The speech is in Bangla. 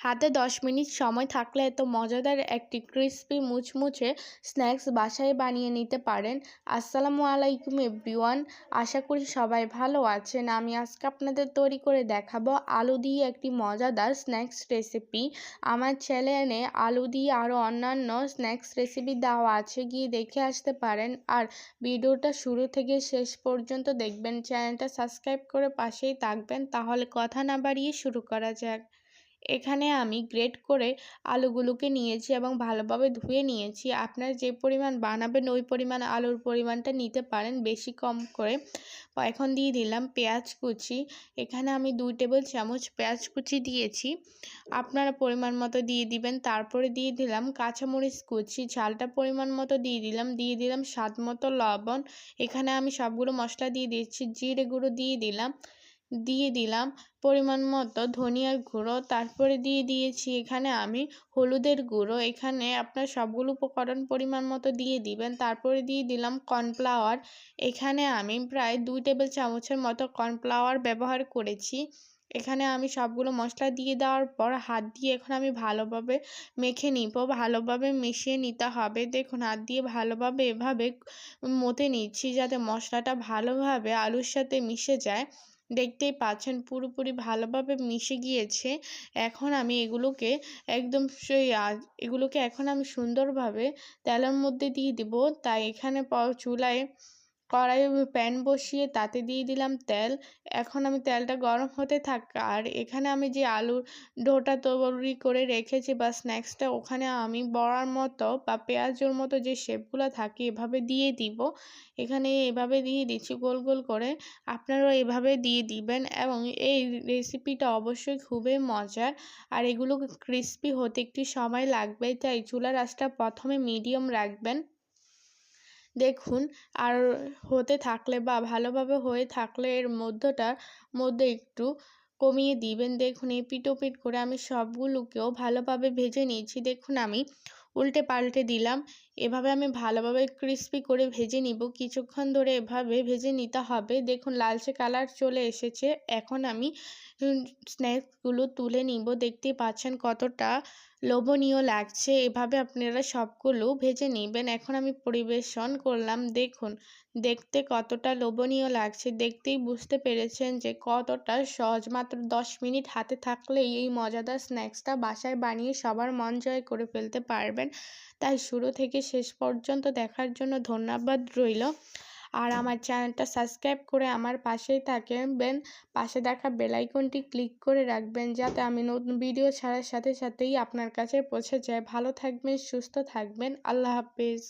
হাতে দশ মিনিট সময় থাকলে এত মজাদার একটি ক্রিসপি মুচমুচে স্ন্যাক্স বাসায় বানিয়ে নিতে পারেন। আসসালামু আলাইকুম এভরিওয়ান আশা করি সবাই ভালো আছেন। আমি আজকে আপনাদের তৈরি করে দেখাবো আলু দিয়ে একটি মজাদার স্ন্যাক্স রেসিপি আমার চ্যানেলে আলু দিয়ে আরও অন্যান্য স্ন্যাক্স রেসিপি দেওয়া আছে, গিয়ে দেখে আসতে পারেন। আর ভিডিওটা শুরু থেকে শেষ পর্যন্ত দেখবেন। চ্যানেলটা সাবস্ক্রাইব করে পাশেই থাকবেন। তাহলে কথা না বাড়িয়ে শুরু করা যাক। এখানে আমি গ্রেট করে আলুগুলোকে নিয়েছি এবং ভালোভাবে ধুয়ে নিয়েছি। আপনার যে পরিমাণ বানাবেন, ওই পরিমাণ আলুর পরিমাণটা নিতে পারেন বেশি কম করে। এখন দিয়ে দিলাম পেঁয়াজ কুচি। এখানে আমি দুই টেবিল চামচ পেঁয়াজ কুচি দিয়েছি। আপনারা পরিমাণ মতো দিয়ে দিবেন। তারপরে দিয়ে দিলাম কাঁচামরিচ কুচি। ঝালটা পরিমাণ মতো দিয়ে দিলাম। দিয়ে দিলাম স্বাদ মতো লবণ। এখানে আমি সবগুলো মশলা দিয়ে দিচ্ছি। জিরে গুঁড়ো দিয়ে দিলাম। দিয়ে দিলাম পরিমাণ মতো ধনিয়ার গুঁড়ো। তারপরে দিয়ে দিয়েছি এখানে আমি হলুদের গুঁড়ো। এখানে আপনার সবগুলো উপকরণ পরিমাণ মতো দিয়ে দিবেন। তারপরে দিয়ে দিলাম কর্নফ্লাওয়ার। এখানে আমি প্রায় দুই টেবিল চামচের মতো কর্নফ্লাওয়ার ব্যবহার করেছি। এখানে আমি সবগুলো মশলা দিয়ে দেওয়ার পর হাত দিয়ে এখন আমি ভালোভাবে মেখে নিব। ভালোভাবে মিশিয়ে নিতে হবে। দেখুন, হাত দিয়ে ভালোভাবে এভাবে মতে নিচ্ছি যাতে মশলাটা ভালোভাবে আলুর সাথে মিশে যায়। দেখতেই পাচ্ছেন পুরোপুরি ভালোভাবে মিশে গিয়েছে। এখন আমি এগুলোকে একদম সেই এগুলোকে এখন আমি সুন্দরভাবে তেলের মধ্যে দিয়ে দিব। তাই এখানে চুলায় কড়াই প্যান বসিয়ে তাতে দিয়ে দিলাম তেল। এখন আমি তেলটা গরম হতে থাক, আর এখানে আমি যে আলুর ডোটা তৈরি করে রেখেছি বা স্ন্যাক্সটা, ওখানে আমি বড়ার মতো বা পেঁয়াজের মতো যে শেপগুলো থাকে, এভাবে দিয়ে দিব। এখানে এভাবে দিয়ে দিচ্ছি গোল গোল করে। আপনারাও এভাবে দিয়ে দিবেন এবং এই রেসিপিটা অবশ্যই খুবই মজার। আর এগুলো ক্রিস্পি হতে একটু সময় লাগবে, তাই চুলার আঁচটা প্রথমে মিডিয়াম রাখবেন। দেখুন, আর হতে থাকলে বা ভালোভাবে হয়ে থাকলে এর মধ্যটার মধ্যে একটু কমিয়ে দিবেন। দেখুন, এই পিটোপিট করে আমি সবগুলোকেও ভালোভাবে ভেজে নিয়েছি। দেখুন, আমি উল্টে পাল্টে দিলাম। এভাবে আমি ভালোভাবে ক্রিস্পি করে ভেজে নিব। কিছুক্ষণ ধরে এভাবে ভেজে নিতে হবে। দেখুন, লালচে কালার চলে এসেছে। এখন আমি স্ন্যাক্সগুলো তুলে নিব। দেখতেই পাচ্ছেন কতটা লোভনীয় লাগছে। এভাবে আপনারা সবগুলো ভেজে নেবেন। এখন আমি পরিবেশন করলাম। দেখুন, দেখতে কতটা লোভনীয় লাগছে। দেখতেই বুঝতে পেরেছেন যে কতটা সহজ। মাত্র দশ মিনিট হাতে থাকলেই এই মজাদার স্ন্যাক্সটা বাসায় বানিয়ে সবার মন জয় করে ফেলতে পারবেন। তাই শুরু থেকে শেষ পর্যন্ত দেখার জন্য ধন্যবাদ রইল। আর আমার চ্যানেলটা সাবস্ক্রাইব করে আমার পাশেই থাকবেন। পাশে দেখা বেলাইকনটি ক্লিক করে রাখবেন যাতে আমি নতুন ভিডিও ছাড়ার সাথে সাথেই আপনার কাছে পৌঁছে যায়। ভালো থাকবেন, সুস্থ থাকবেন। আল্লাহ হাফিজ।